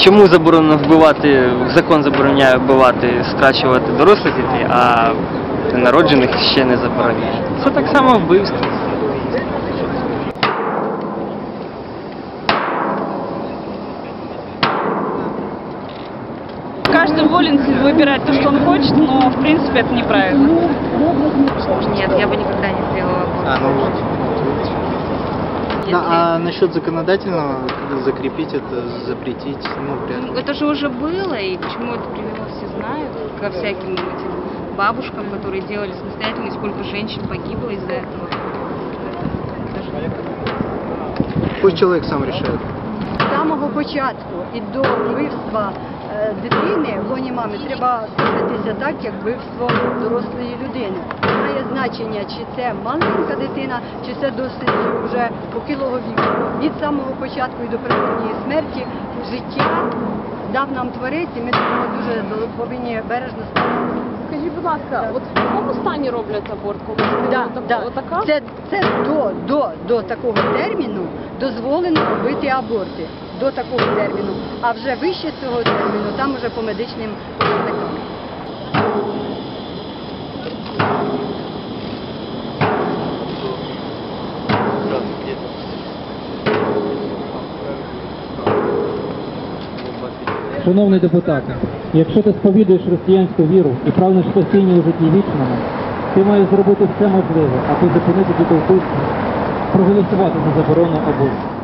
чому заборонено вбивати, закон забороняє вбивати, страчувати дорослих дітей, а народжених ще не забороняє. Це так само вбивство. Каждый волен выбирать то, что он хочет, но в принципе это неправильно. Нет, я бы никогда не сделала аборт. А, ну вот. Если- Да, а насчет законодательного, как закрепить это, запретить, ну, вряд ли. Ну, Это же уже было, и почему это привело, все знают, ко всяким этим бабушкам, которые делали самостоятельно, и сколько женщин погибло из-за этого. Это же- Пусть человек сам решает. З самого початку і до вбивства е, дитини в лоні мами треба ставитися так, як вбивство дорослої людини. Значення, чи це маленька дитина, чи це досить вже похилого віку. Від самого початку і до природньої смерті життя дав нам творець, і ми до дуже повинні бережно ставитися. Скажіть, будь ласка, от в якому стані роблять аборт? Коли Да, Отак- да. отака? Це, це до, до, до такого терміну дозволено робити аборти. До такого терміну. А вже вище цього терміну там уже по медичним показникам. Шановний депутате, якщо ти сповідуєш християнську віру і прагнеш спасіння у житті вічному, ти маєш зробити все можливе, аби зупинити дітей проголосувати за заборону аборту.